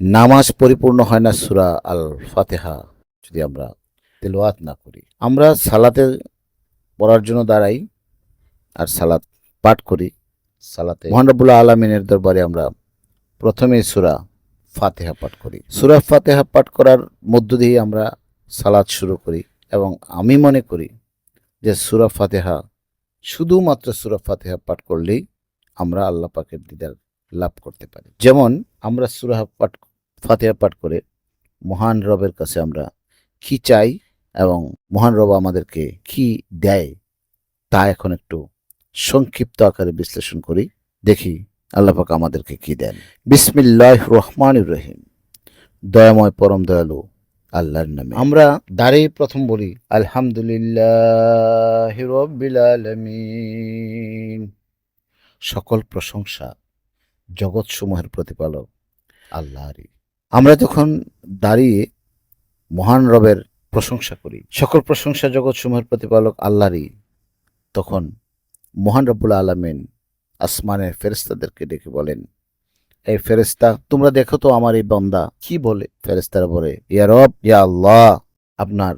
নামাজ পরিপূর্ণ হয় না সুরা আল ফাতেহা যদি আমরা তেলাওয়াত না করি। আমরা সালাতে পড়ার জন্য দাঁড়াই আর সালাত পাঠ করি। সালাতে মহান রব্বুল্লাহ আলমিনের দরবারে আমরা প্রথমে সুরা ফাতেহা পাঠ করি। সুরা ফাতেহা পাঠ করার মধ্য দিয়ে আমরা সালাত শুরু করি এবং আমি মনে করি যে সুরা ফাতেহা শুধুমাত্র সুরা ফাতেহা পাঠ করলেই আমরা আল্লাহ পাকের দিদার লাভ করতে পারি। যেমন আমরা সুরা পাঠ ফাতেহা পাঠ করে মহান রবের কাছে আমরা কি চাই এবং মহান রব আমাদেরকে কি দেয় তা এখন একটু সংক্ষিপ্ত আকারে বিশ্লেষণ করি। দেখি আল্লাহ পাক আমাদেরকে কি দেন। বিসমিল্লাহ রহমান রহিম। দয়াময় পরম দয়ালু আল্লাহর নামে। আমরা দাঁড়িয়ে প্রথম বলি, আলহামদুলিল্লাহ রব্বিল আলামিন। সকল প্রশংসা জগৎসমূহের প্রতিপালক আল্লাহরই। আমরা যখন দাঁড়িয়ে মহান রবের প্রশংসা করি, সকল প্রশংসা জগৎসমূহের প্রতিপালক আল্লাহরই, তখন মহান রব্বুল আলমিন আসমানের ফেরেস্তাদেরকে ডেকে বলেন, এই ফেরেস্তা তোমরা দেখো তো আমার এই বন্দা কি বলে? ফেরেস্তারা বলে, ইয়া রব, ইয়া আল্লাহ, আপনার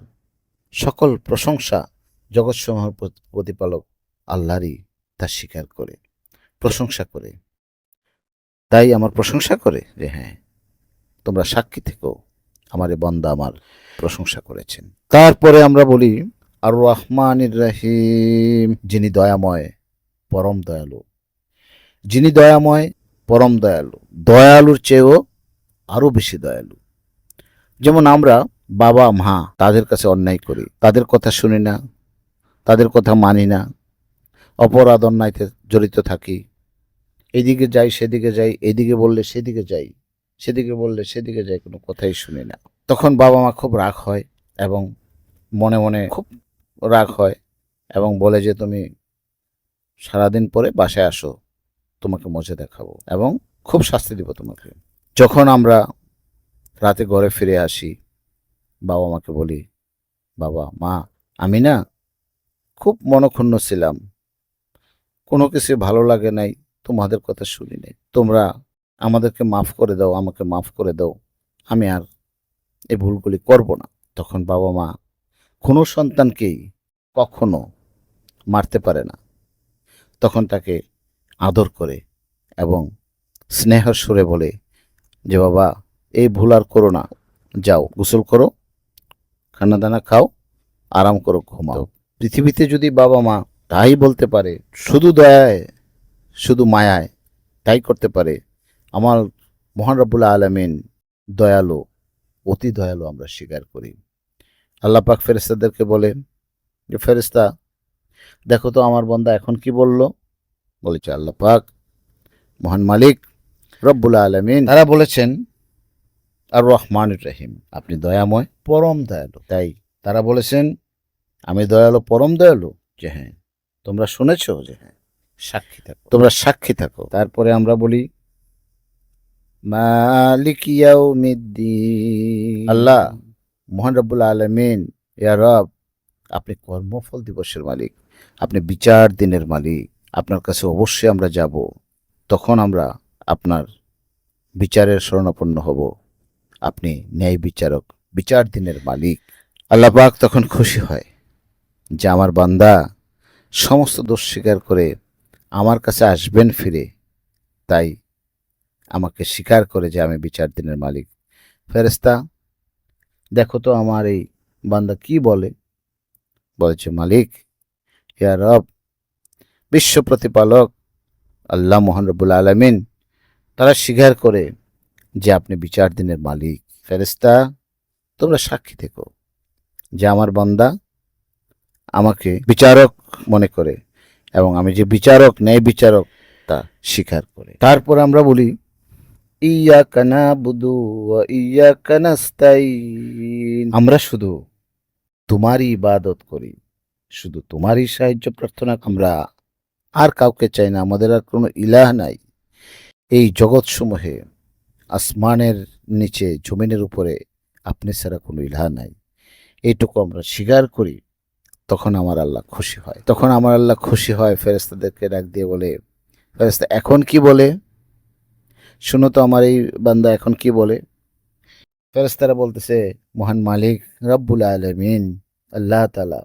সকল প্রশংসা জগৎসমূহের প্রতি- প্রতিপালক আল্লাহরই তা স্বীকার করে, প্রশংসা করে। তাই আমার প্রশংসা করে যে হ্যাঁ তোমরা সাক্ষী থেকো আমার এই বন্দা আমার প্রশংসা করেছেন। তারপরে আমরা বলি আর রহমান রাহিম, যিনি দয়াময়, পরম দয়ালু। যিনি দয়াময়, পরম দয়ালু। দয়ালুর চেয়েও আরও বেশি দয়ালু। যেমন আমরা বাবা, মা তাদের কাছে অন্যায় করি, তাদের কথা শুনি না, তাদের কথা মানি না, অপরাধ, অন্যায়তে জড়িত থাকি। এদিকে যাই, সেদিকে যাই, এদিকে বললে সেদিকে যাই। সেদিকে বললে সেদিকে যাই কোনো কথাই শুনি না। তখন বাবা মা খুব রাগ হয় এবং মনে মনে খুব রাগ হয় এবং বলে যে, তুমি সারাদিন পরে বাসায় আসো, তোমাকে মজা দেখাবো এবং খুব শাস্তি দিব তোমাকে। যখন আমরা রাতে ঘরে ফিরে আসি, বাবা মাকে বলি, বাবা, মা, আমি না খুব মনক্ষুণ্ণ ছিলাম। কোনো কিছু ভালো লাগে নাই, তোমাদের কথা শুনি নাই। তোমরা আমাদেরকে মাফ করে দাও, আমাকে মাফ করে দাও। আমি আর এই ভুলগুলি করব না। তখন বাবা মা কোনো সন্তানকেই কখনো মারতে পারে না। তখন তাকে আদর করে এবং স্নেহর সুরে বলে যে, বাবা, এই ভুল আর করো না। যাও, গোসল করো খানা দানা খাও, আরাম করো, ঘুমাও। পৃথিবীতে যদি বাবা মা তাই বলতে পারে, শুধু দয়ায়, শুধু মায়ায়, তাই করতে পারে আমার মহান রব্বুল্লাহ আলমিন দয়ালু অতি দয়ালু আমরা স্বীকার করি। আল্লাহ পাক ফেরেস্তাদেরকে বলে যে ফেরেস্তা দেখো তো আমার বন্দা এখন কি বলল? বলেছে আল্লাহ পাক মহান মালিক রব্বুল্লাহ আলমিন তারা বলেছেন আর রহমান রহিম আপনি দয়াময় পরম দয়ালু। তাই তারা বলেছেন আমি দয়ালু পরম দয়ালু? যে হ্যাঁ তোমরা শুনেছ যে হ্যাঁ সাক্ষী থাকো। তোমরা সাক্ষী থাকো। তারপরে আমরা বলি মালিক ইয়াউমিদ্দিন। আল্লাহ। মহান রব্বুল আলমিন ইয়া রব আপনি কর্মফল দিবসের মালিক আপনি বিচার দিনের মালিক আপনার কাছে অবশ্যই আমরা যাব তখন আমরা আপনার বিচারের শরণাপন্ন হব। আপনি ন্যায় বিচারক বিচার দিনের মালিক। আল্লাহ পাক তখন খুশি হয় যে আমার বান্দা সমস্ত দোষ স্বীকার করে আমার কাছে আসবেন ফিরে তাই আমাকে স্বীকার করে যে আমি বিচার দিনের মালিক। ফেরেস্তা দেখো তো আমার এই বান্দা কি বলে? বলেছে, মালিক, ইয়া রব, বিশ্ব প্রতিপালক, আল্লাহ মোহান রবুল আলমিন, তারা স্বীকার করে যে আপনি বিচার দিনের মালিক। ফেরেস্তা তোমরা সাক্ষী থেকো যে আমার বান্দা আমাকে বিচারক মনে করে এবং আমি যে বিচারক, ন্যায় বিচারক, তা স্বীকার করে। তারপর আমরা বলি আমরা শুধু তোমারই ইবাদত করি, শুধু তোমারই সাহায্য প্রার্থনা আমরা আর কাউকে চাই না, আমাদের আর কোনো ইলাহ নাই। এই জগৎসমূহে আসমানের নিচে, জমিনের উপরে আপনি ছাড়া কোনো ইলাহ নাই। এইটুকু আমরা স্বীকার করি, তখন আমার আল্লাহ খুশি হয়। তখন আমার আল্লাহ খুশি হয় ফেরেস্তাদেরকে ডাক দিয়ে বলে ফেরেস্তা এখন কি বলে? শুনো তো আমার এই বান্দা এখন কি বলে? ফেরেস্তারা বলতেছে, মহান মালিক, রব্বুল আলমিন, আল্লাহ তালা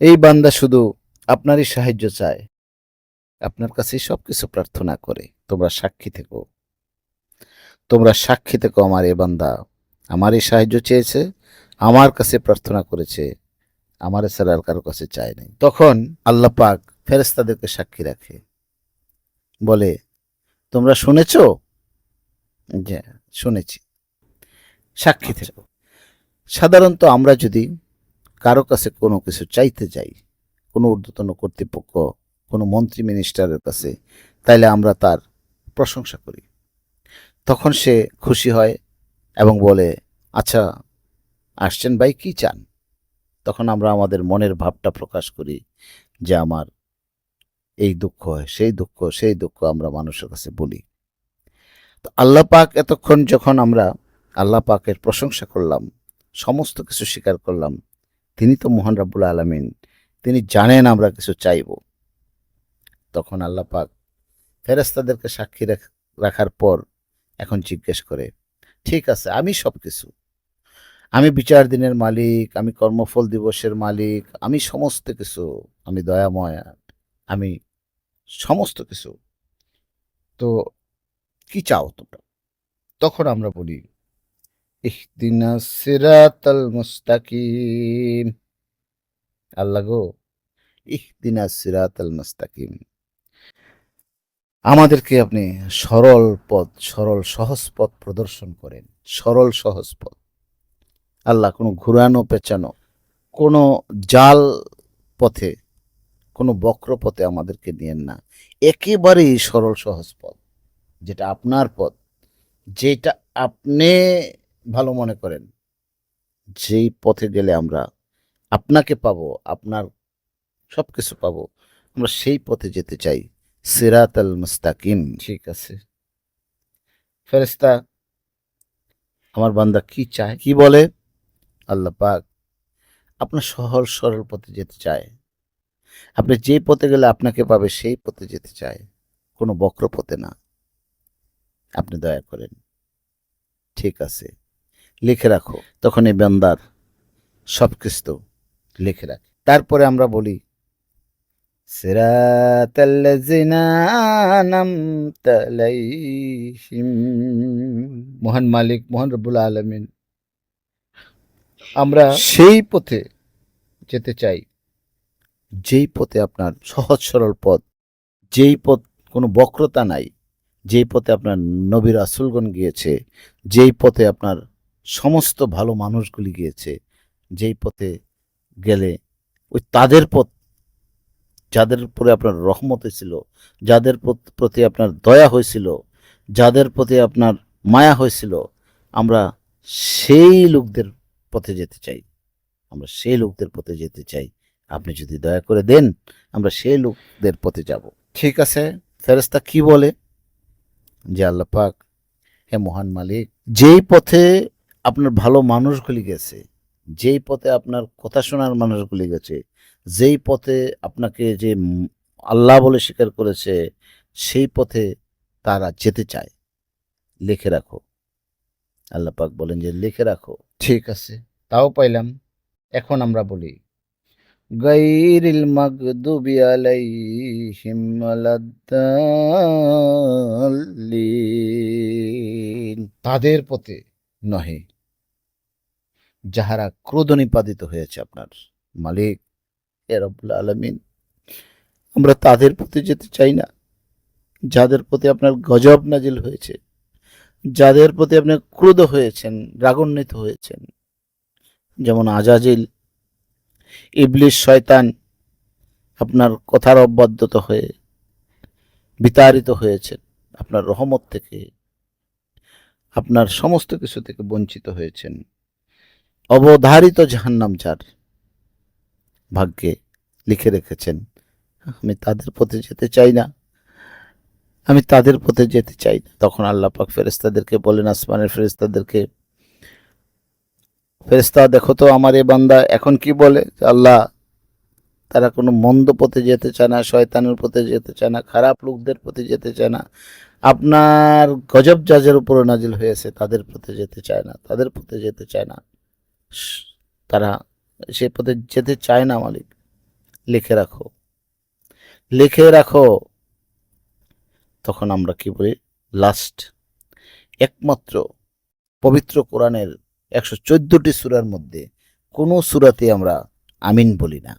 এই বান্দা শুধু আপনারই সাহায্য চায়, আপনার কাছে সব কিছু প্রার্থনা করে, তোমরা সাক্ষী থেকো, তোমরা সাক্ষী থেকো আমার এ বান্দা, আমারই সাহায্য চেয়েছে, আমার কাছে প্রার্থনা করেছে, আমার ছাড়া আর কাছে চায় নাই। তখন আল্লাহ পাক ফেরেস্তাদেরকে সাক্ষী রাখে, বলে তোমরা শুনেছ? যে শুনেছি। সাক্ষী থেকো। সাধারণত আমরা যদি কারও কাছে কোনো কিছু চাইতে যাই কোনো ঊর্ধ্বতন কর্তৃপক্ষ কোনো মন্ত্রী মিনিস্টারের কাছে তাইলে আমরা তার প্রশংসা করি। তখন সে খুশি হয় এবং বলে আচ্ছা আসছেন ভাই কি চান? তখন আমরা আমাদের মনের ভাবটা প্রকাশ করি যে আমার এই দুঃখ হয় সেই দুঃখ সেই দুঃখ আমরা মানুষের কাছে বলি। তো আল্লাহ পাক এতক্ষণ যখন আমরা আল্লাহ পাকের প্রশংসা করলাম, সমস্ত কিছু স্বীকার করলাম, তিনি তো মোহন রাবুল আলমিন, তিনি জানেন আমরা কিছু চাইব। তখন আল্লাহ পাক ফেরেস্তাদেরকে সাক্ষী রাখার পর এখন জিজ্ঞেস করে, ঠিক আছে, আমি সব কিছু আমি বিচার দিনের মালিক, আমি কর্মফল দিবসের মালিক, আমি সমস্ত কিছু, আমি দয়াময়, আমি সমস্ত কিছু। তো কি চাও তোমরা? তখন আমরা বলি ইহদিনা সিরাতাল মুস্তাকিম। আল্লাহ গো ইহদিনা সিরাতাল মুস্তাকিম। আমাদেরকে আপনি সরল পথ, সরল সহজ পথ প্রদর্শন করেন। সরল সহজ পথ। আল্লাহ কোনো ঘুরানো পেঁচানো কোনো জাল পথে কোনো বক্র পথে আমাদেরকে নিয়েন না। একেবারেই সরল সহজ পথ যেটা আপনার পথ যেটা আপনি ভালো মনে করেন যেই পথে গেলে আমরা আপনাকে পাবো আপনার সব কিছু পাবো আমরা সেই পথে যেতে চাই। সিরাত আল মুস্তাকিম। ঠিক আছে। ফেরেস্তা আমার বান্দা কি চায়? কি বলে? আল্লাহ পাক আপনার সহজ সরল পথে যেতে চায়। আপনি যে পথে গেলে আপনাকে পাবে, সেই পথে যেতে চায় কোনো বক্র পথে না। আপনি দয়া করেন। ঠিক আছে। লিখে রাখো। তখন এই বান্দার সব কিছু লিখে রাখে। তারপরে আমরা বলি মহান মালিক, মহান রব্বুল আলমিন। আমরা সেই পথে যেতে চাই। যেই পথে আপনার সহজ সরল পথ, যেই পথ কোনো বক্রতা নাই, যেই পথে আপনার নবীর রাসূলগণ গিয়েছে, যেই পথে আপনার সমস্ত ভালো মানুষগুলি গিয়েছে, যেই পথে গেলে ওই তাদের পথ, যাদের উপরে আপনার রহমত হয়েছিল, যাদের প্রতি আপনার দয়া হয়েছিল, যাদের প্রতি আপনার মায়া হয়েছিল, আমরা সেই লোকদের পথে যেতে চাই। আমরা সেই লোকদের পথে যেতে চাই। আপনি যদি দয়া করে দেন, আমরা সেই লোকদের পথে যাব। ঠিক আছে? ফেরেস্তা কি বলে? যে আল্লাহ পাক, হে মহান মালিক, যেই পথে আপনার ভালো মানুষগুলি গেছে, যেই পথে আপনার কথা শোনার মানুষগুলি গেছে, যেই পথে আপনাকে যে আল্লাহ বলে স্বীকার করেছে, সেই পথে তারা যেতে চায়। লিখে রাখো। আল্লাহ পাক বলেন যে, লিখে রাখো। ঠিক আছে। তাও পাইলাম। এখন আমরা বলি গাইরিল মাগদুবি আলাইহিম ওয়ালাদ্দাল্লিন তাদের পথে নহে, যাহারা ক্রোধ নিপাদিত হয়েছে আপনার মালিক রব্বুল আলমিন। আমরা তাদের প্রতি যেতে চাই না, যাদের প্রতি আপনার গজব নাজিল হয়েছে, যাদের প্রতি আপনি ক্রোধ হয়েছেন, রাগান্বিত হয়েছেন। যেমন আজাজিল ইবলিশ শয়তান আপনার কথার অবাধ্যত হয়ে, বিতাড়িত হয়েছেন আপনার রহমত থেকে, আপনার সমস্ত কিছু থেকে বঞ্চিত হয়েছেন। অবধারিত জাহান্নাম যার ভাগ্যে লিখে রেখেছেন, আমি তাদের পথে যেতে চাই না, আমি তাদের পথে যেতে চাই না। তখন আল্লাহ পাক ফেরেস্তাদেরকে বলেন, আসমানের ফেরেস্তাদেরকে ফেরেস্তা দেখো তো আমার এ বান্দা এখন কি বলে? আল্লাহ তারা কোনো মন্দ পথে যেতে চায় না, শয়তানের পথে যেতে চায় না, খারাপ লোকদের পথে যেতে চায় না। আপনার গজব যাজের উপরে নাজিল হয়েছে, তাদের পথে যেতে চায় না, তাদের পথে যেতে চায় না। তারা সে পথে যেতে চায় না, মালিক। লিখে রাখো। লিখে রাখো। তখন আমরা কি বলি? লাস্ট একমাত্র পবিত্র কোরআনের একশো চোদ্দটি সুরার মধ্যে কোনো সুরাতে আমরা আমিন বলি না।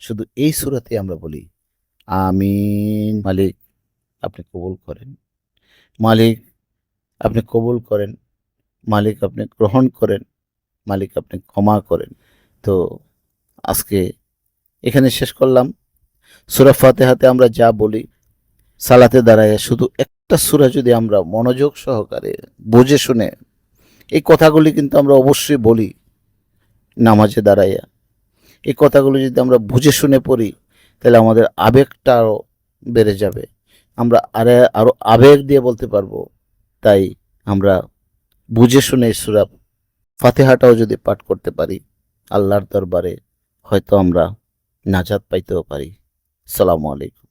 শুধু এই সুরাতে আমরা বলি, আমিন। মালিক, আপনি কবুল করেন। মালিক, আপনি কবুল করেন। মালিক, আপনি গ্রহণ করেন। মালিক, আপনি ক্ষমা করেন। তো আজকে এখানে শেষ করলাম। সুরা ফাতেহাতে আমরা যা বলি, সালাতে দাঁড়ায় শুধু একটা সুরা যদি আমরা মনোযোগ সহকারে বুঝে শুনে এই কথাগুলি কিন্তু আমরা অবশ্যই বলি নামাজে দাঁড়াইয়া। এই কথাগুলো যদি আমরা বুঝে শুনে পড়ি, তাহলে আমাদের আবেগটা আরও বেড়ে যাবে। আমরা আরে আরও আবেগ দিয়ে বলতে পারব। তাই আমরা বুঝে শুনে সুরা ফাতেহাটাও যদি পাঠ করতে পারি, আল্লাহর দরবারে হয়তো আমরা নাজাত পাইতেও পারি। সালামু আলাইকুম।